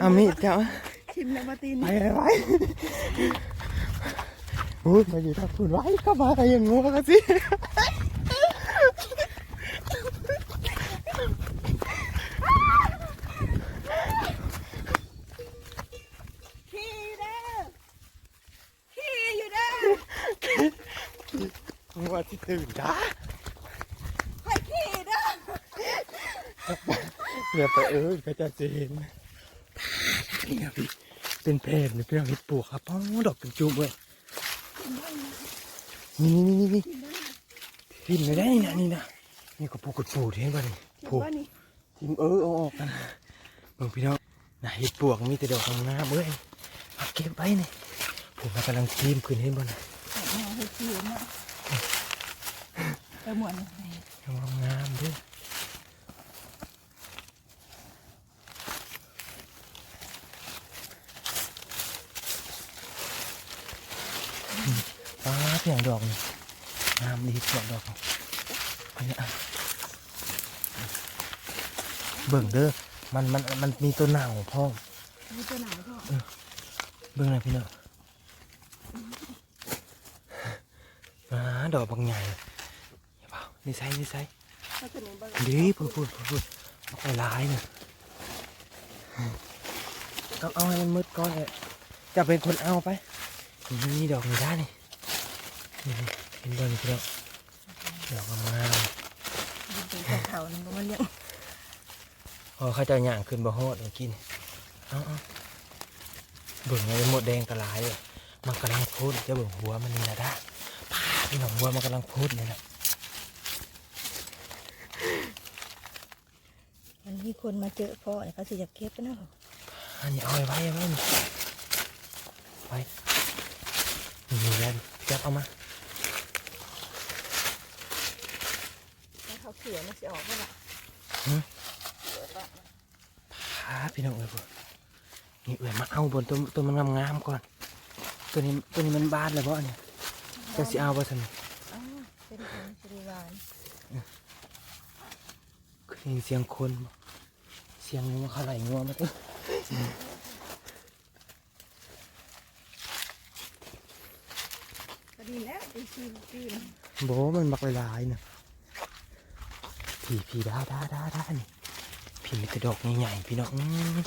เอามีดเจ้าทิมแล้วมาตีนไปไปไปอุ้ยมาอยู่ทางคุณไว้เข้ามาอะไรอย่างงูกันสิขี้เด้อขี้อยู่เด้อว่าที่ตื่นจ้าค่อยขี้เด้อเดี๋ยวไปเออก็จะเจน นี่ครับพี่เป็นเพจนี่เป็นเห็ดปวกครับป้องดอกเป็นจุ่มเลยนี่นี่นี่นี่ทิมไม่ได้นี่นะนี่นะนี่ก็ปลูกกดปูที่เห็นป่ะนี่ทิมปลูกว่านี่ทิมเออเอาออกกันเบิ่งพี่น้องน่ะเห็ดปวกมีแต่ดอกงามๆเว้ยเอาเก็บไว้นี่ผมกำลังทิมขึ้นเห็นบ่นะเอาให้ขี้เนาะไปหมวนงามงามๆเด้วย ป้าเพียงดอกนี่งามดีเพียงดอกนี่ไปเนี่ยอะเบิ่งเด้อมันมันมันมีตัวหนาวพ่อมมีตัวหนาวก็เบิ่งหน่อยพี่น้องอ่าดอกบางใหญ่อย่าเปล่านี่ใส่นี่ใส่ถ้าตัวนี้บ้างดีพูดพูดพูดพูดเอาไปร้ายเนี่ยต้องเอาให้มันมืดก่อนเลยจะเป็นคนเอาไป นี่ดอกนี่ได้นี่นี่ เห็นดอกนี่พี่น้องดอกงามเป็นเขาๆนึงมันเลี้ยงพอเขาจะย่างขึ้นบ่ฮอดเมื่อกี้นี่เอาเอาเบิ่งไงหมดแดงกระลายเลยมันกำลังพูดจะเบิ่งหัวมันนี่นะด้าพาพี่น้องหัวมันกำลังพูดเลยนะมันมีคนมาเจอพ่อเนี่ยเขาสิอยากเก็บไปนะอันนี้เอาไว้ไว้ไว้นี่ไว้นี่แล้วจับเอามา ถ้าเขาเขียนมันจะออกเมื่อไหร่พาพี่น้องเอ้ยพวกนี่เอ้ยมาเอาบนตัวตัวมันงามๆก่อน ตัวนี้ตัวนี้มันบานเลยเพราะเนี่ยจะสิเอาไปสันอ๋อเป็นของสิริวานคือได้ยินเสียงคนบ่เสียงงัวเขาไหลงัวมาตัวก็ดีแล้วดีชีดีนะโบมันบักหลายๆน่ะ ผีผีด้าด้าด้าด้านี่ผีมีแต่ดอกใหญ่ๆพี่น้องอื้อ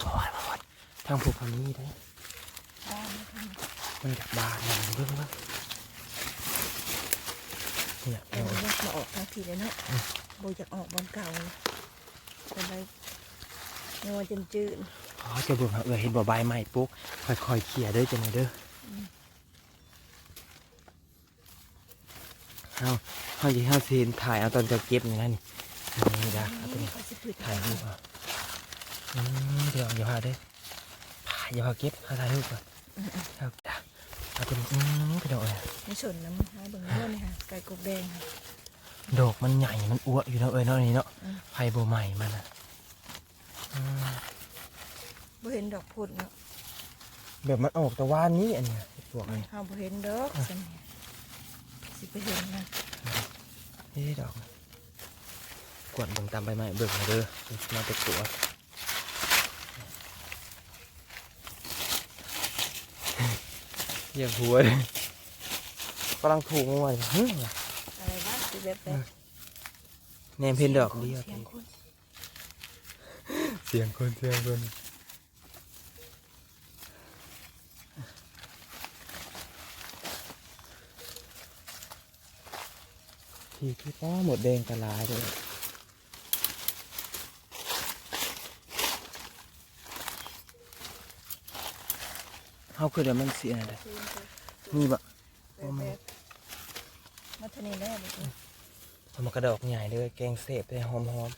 โอ้ยมาหมดทางผูกพันนี้ได้บ้านไม่ทมันจากบานอย่างเบิ่งว่าเนี่ยำเอาเอาอยากมาออกทางผีเลยเนาะโบอยากออกบอลเก่าเลยเป็นไรเงาจนจืดอ๋อจะเบิ่งว่าเออเห็นบ่ใบไม้ปุ๊กค่อยๆเขี่ยเด้อจังไดเด้อ เฮาเฮาสิเฮาสิเห็นถ่ายเอาตอนจะเก็บนี่นะนี่นี่ดาเอาตัวนี้เขาสิผืดถ่ายรูปอะอืมเดี๋ยวอย่าพาเด้อพาอย่าพาเก็บเอาถ่ายรูปก่อนครับจ้ะเอาตัวนี้อืมไปดอกเลยไม่สนน้ำฮะเบิ่งเนื้อนี่ค่ะไก่กบแดงค่ะดอกมันใหญ่มันอ้วอยู่เนาะเอ้ยเนาะนี่เนาะอืมไผ่บ่ใหม่มันอะอืมบ่เห็นดอกพุดเนาะแบบมันออกแต่ว่านี้อันเนี้ยพวกนี้เฮาบ่เห็นดอกซั่นเนี่ย สิไปเห็นนะนี่ดอกกวดเบิ่งตามใบไม้เบิ่งมาเด้อมาแต่ตัวเหยียบหัวเลยกำลังถูกงวยฮึอะไรวะสิแบบแบบแนมเพนดอกเดียวเสียงคนเสียงคนเสียงคน ทีที่ป้อหมดแดงกระลายเลยเขาคือเดี๋ยวมันเสียเลยนี่บะแบบแบบมาทะเลแน่เลยเอามากระดอกใหญ่เลยแกงเสพเลยหอมหอม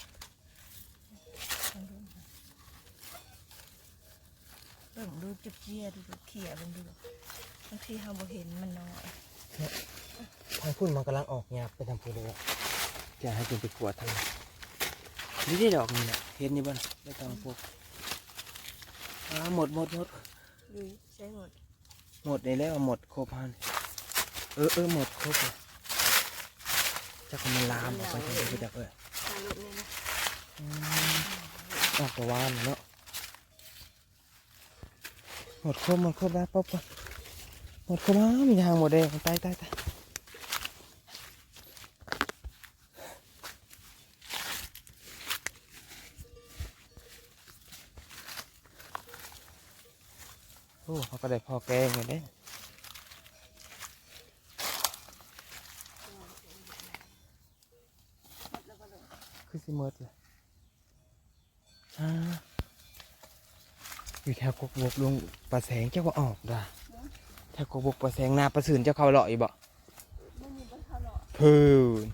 เบิ่งดูจุบเจียดูดูเขี่ยเบิ่งดูบางทีเฮาบ่เห็นมันน้อย ทางพุ่นมันกำลังออกหยาบไปทางพุ่นเลยอะจะให้เป็นไปขวดทางนี่ได้ดอกนี่แหละเห็นนี่บ้านได้ตองพวกอ่าหมดหมดหมดดูใช้หมดหมดในแล้วหมดครบพันเออเออหมดครบเลยจะกมันลามออกไปทางไปจากเออตาลุกเนี่ยนะอืมออกตะวันเนาะหมดครบหมดครบแล้วป๊อปป๊อปหมดครบแล้วมีทางหมดแดงตายตายตาย โอ้เขาก็ได้พอแกงกันเด้คือสิเมิดเลยอ่าอยู่แถวกกบกลุงปลาแสงเจ้าก็ออกด่าแถวกกบกปลาแสงนาปลาสื่นเจ้าเขาเลาะอีบ่พื้น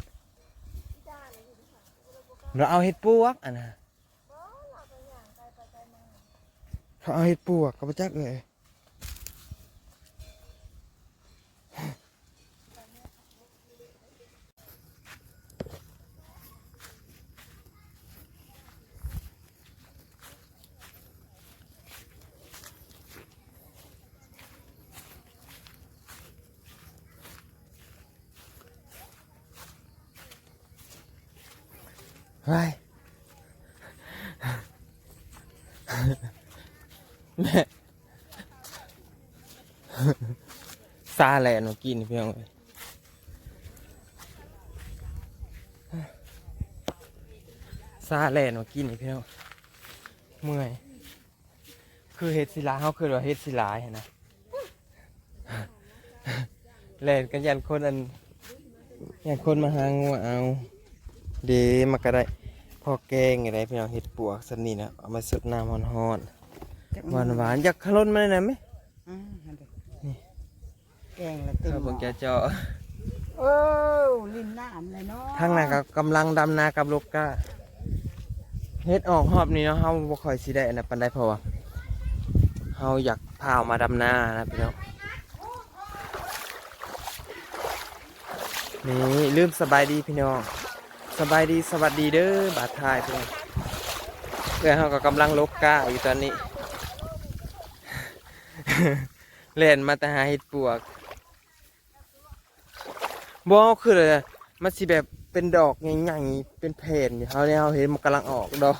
เราเอาเห็ดปวกอันน่ะเขาเอาเห็ดปวกกับจักเลย เฮ้ยแม่ซาแลนมากินเพี่น้องเอ้ยซาแลนมากินเพี่น้องเมื่อย คือเฮ็ดศิลาเขาคือว่าเฮ็ดศิลาเห็นนะแลนกันยันคนอันยันคนมาหางัวเอา ดมากระได้พอแกงอะไรพี่น้องเห็ดปวกสนี่นะเอามาสดน้ำฮ้อนๆหวานหวานๆอยากขลุ่นมาเลยนะไหมอืมนั่นเด้อนี่แกงละตึงข้าวบงจะเจาะโอ้ลิ้นน้ำเลยเนาะทางนั้นก็กำลังดำนากับลูกก้าเฮ็ดออกหอบนี่เนาะเฮาบ่ค่อยสิได้อันนั้นปานใดเพราะว่าเฮาอยากพาออกมาดำนานะพี่น้องนี่ลืมสบายดีพี่น้อง สบายดีสวัสดีเด้อบาดทายพี่องเพื่อนเฮาก็กำลังลกก้าอยู่ตอนนี้ เล่นมาแต่หาเห็ดปวกบ่คือเลยมันสิแบบเป็นดอกใหญ่ๆเป็นแผ่นอยู่เฮาเนี่ยเฮาเห็นมันกำลังออกดอก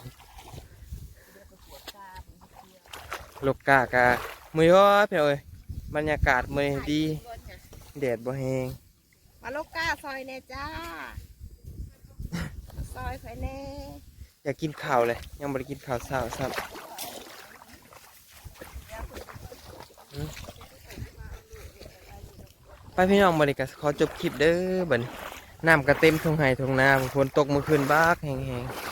ลกกากามือว่าพี่องเอ้ยบรรยากาศมือดีแดดบ่แฮงมาลูกก้าซอยแน่จ้า ซอยไฟแน่อยากกินข้าวเลย ยังบ่ได้กินข้าวเช้าซ้ำอืมไปพี่น้องบัดนี้ก็ขอจบคลิปเด้อบัดนี้น้ำก็เต็มทุ่งไห่ทุ่งนาฝนตกเมื่อคืนบ้ากแห้งๆ